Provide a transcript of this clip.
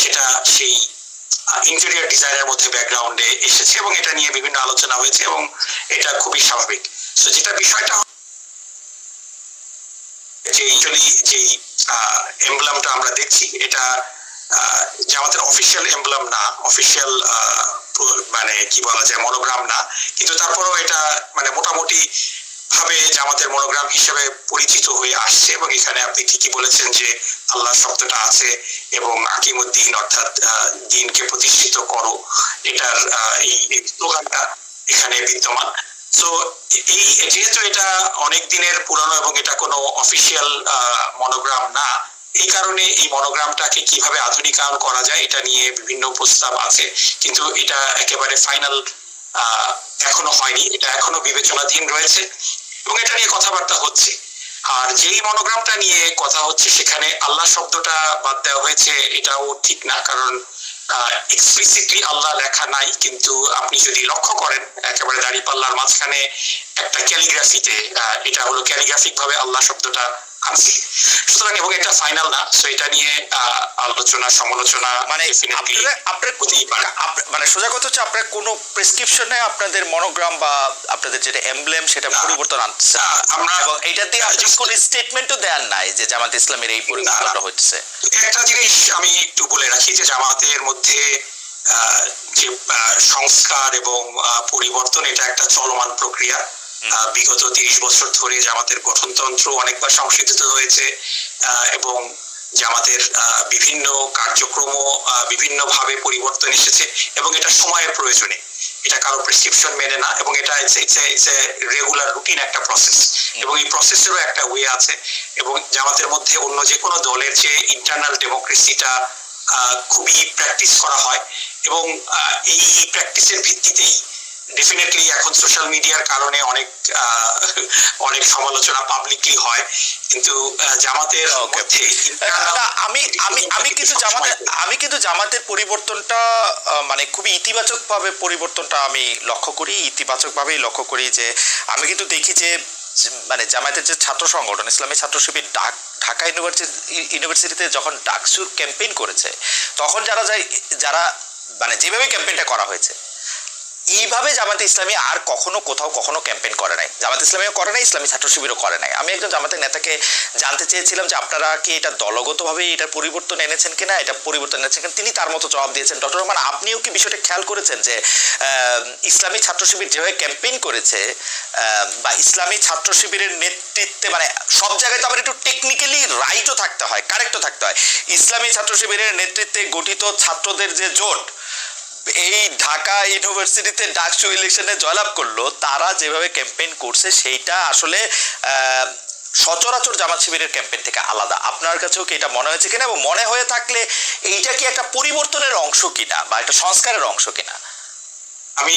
সেটা সেই ইন্টেরিয়র ডিজাইনের মধ্যে ব্যাকগ্রাউন্ডে এসেছে এবং এটা নিয়ে বিভিন্ন আলোচনা হয়েছে এবং এটা খুবই স্বাভাবিক। তো যেটা বিষয়টা যে অ্যাকচুয়ালি যে এমব্লামটা আমরা দেখছি এটা আহ, জামাতের অফিসিয়াল এমব্লাম না অফিসিয়াল মানে কি বলা যায় মনোগ্রাম না কিন্তু তারপরেও এটা মানে মোটামুটি ভাবে জামাতের মনোগ্রাম হিসেবে পরিচিত হয়ে আসছে এবং এখানে আপনি ঠিকই বলেছেন যে আল্লাহ শব্দটা আছে এবং আকিমুদ্দিন অর্থাৎ দিনকে প্রতিষ্ঠিত করো। এটার এই স্লোগানটা এখানে বিদ্যমান। তো এই, যেহেতু এটা অনেক দিনের পুরানো এবং এটা কোনো অফিসিয়াল মনোগ্রাম না, এই কারণে এই মনোগ্রামটাকে কীভাবে আধুনিকায়ন করা যায় এটা নিয়ে বিভিন্ন প্রস্তাব আছে। কিন্তু এটা একেবারে ফাইনাল এখনও হয়নি। এটা এখনও বিবেচনাধীন রয়েছে। এবং এটা নিয়ে কথাবার্তা হচ্ছে। আর যেই মনোগ্রামটা নিয়ে কথা হচ্ছে, সেখানে আল্লাহ শব্দটা বাদ দেওয়া হয়েছে, এটাও ঠিক না। কারণ এক্সপ্লিসিটলি আল্লাহ লেখা নাই, কিন্তু আপনি যদি লক্ষ্য করেন, একেবারে দাড়ি পাল্লার মাঝখানে একটা ক্যালিগ্রাফিতে এটা হলো ক্যালিগ্রাফিক ভাবে আল্লাহ শব্দটা আছে। সুতরাং এবং এটা ফাইনাল না সো এটা নিয়ে আলোচনা সমালোচনা মানে আপনার কোনো হতেই পারে। মানে সোজা কথা হচ্ছে আপনার কোনো প্রেসক্রিপশনে আপনাদের মনোগ্রাম বা আপনাদের যেটা এমব্লেম সেটা পরিবর্তন আনছে। আমরা এবং এটা দিয়ে আপনি কোনো স্টেটমেন্টও দেন নাই যে জামাত ইসলামের এই পরিবর্তনটা হচ্ছে। একটা জিনিস আমি একটু বলে রাখি যে জামাতের মধ্যে আহ, যে সংস্কার এবং পরিবর্তন এটা একটা চলমান প্রক্রিয়া। বিগত তিরিশ বছর ধরে জামাতের গঠনতন্ত্র অনেকবার সংশোধিত হয়েছে এবং জামাতের বিভিন্ন কার্যক্রম বিভিন্ন ভাবে পরিবর্তন এসেছে এবং এটা সময়ের প্রয়োজনে। এটা কারও প্রেসক্রিপশন মেনে না এবং এটা রেগুলার রুটিন একটা প্রসেস এবং এই প্রসেসেরও একটা ওয়ে আছে এবং জামাতের মধ্যে অন্য যে কোনো দলের যে ইন্টারনাল ডেমোক্রেসিটা খুবই প্র্যাকটিস করা হয় এবং এই প্র্যাকটিসের ভিত্তিতেই ডেফিনেটলি এখন সোশ্যাল মিডিয়ার কারণে অনেক অনেক সমালোচনা পাবলিকলি হয় কিন্তু জামাতের. মধ্যে আমি আমি আমি কিন্তু জামাতের আমি কিন্তু জামাতের পরিবর্তনটা মানে খুবই ইতিবাচক ভাবে পরিবর্তনটা আমি লক্ষ্য করি ইতিবাচক ভাবেই লক্ষ্য করি যে আমি কিন্তু দেখি যে যে মানে জামায়াতের যে ছাত্র সংগঠন ইসলামী ছাত্র শিবির ডাক ঢাকা ইউনিভার্সিটি ইউনিভার্সিটিতে যখন ডাকসুর ক্যাম্পেইন করেছে তখন যারা যায় যারা মানে যেভাবে ক্যাম্পেইনটা করা হয়েছে এইভাবে জামাতে ইসলামী আর কখনো কোথাও কখনো ক্যাম্পেইন করে নাই। জামাতে ইসলামীও করে নাই, ইসলামী ছাত্র শিবিরও করে নাই। আমি একজন জামাতের নেতাকে জানতে চেয়েছিলাম যে আপনারা কি এটা দলগতভাবে এটার পরিবর্তন এনেছেন কিনা, এটা পরিবর্তন এনেছেন কিনা, তিনি তার মতো জবাব দিয়েছেন। ডক্টর রহমান, আপনিও কি বিষয়টা খেয়াল করেছেন যে ইসলামী ছাত্র শিবির যেভাবে ক্যাম্পেইন করেছে বা ইসলামী ছাত্র শিবিরের নেতৃত্বে মানে সব জায়গায় তো আবার একটু টেকনিক্যালি রাইটও থাকতে হয় কারেক্টও থাকতে হয়। ইসলামী ছাত্র শিবিরের নেতৃত্বে গঠিত ছাত্রদের যে জোট এই ঢাকা ইউনিভার্সিটিতে ডাকসু ইলেকশনে জয়লাভ করল, তারা যেভাবে ক্যাম্পেইন করছে সেইটা আসলে সচরাচর জামাত শিবিরের ক্যাম্পেইন থেকে আলাদা। আপনার কাছেও কি এটা মনে হয়েছে কিনা এবং মনে হয়ে থাকলে এইটা কি একটা পরিবর্তনের অংশ কিনা বা একটা সংস্কারের অংশ কিনা? আমি